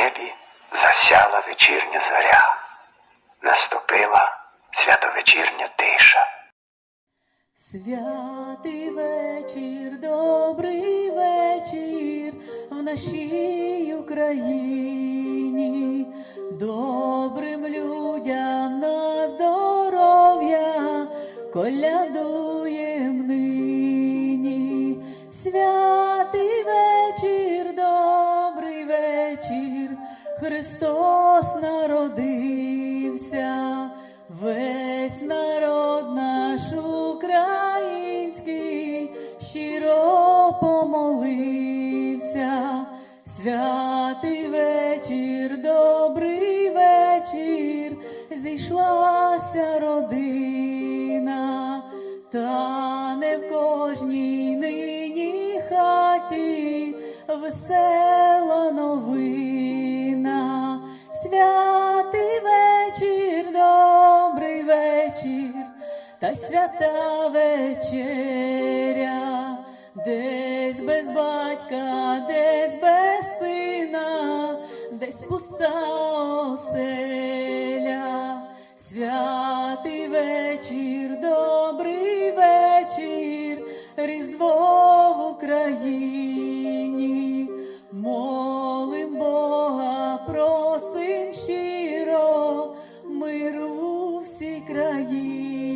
небі засяла вечірня зоря, наступила святовечірня тиша. Святий вечір, добрий вечір в нашій Україні, добрим людям на здоров'я колядуєм. Христос народився, весь народ наш український щиро помолився. Святий вечір, добрий вечір, зійшлася родина, та не в кожній нині хаті весела матір та свята вечеря, десь без батька, десь без сина, десь пуста оселя, святий вечір, добрий вечір, різдво в Україні, молим Бога, просим щиро, se crair.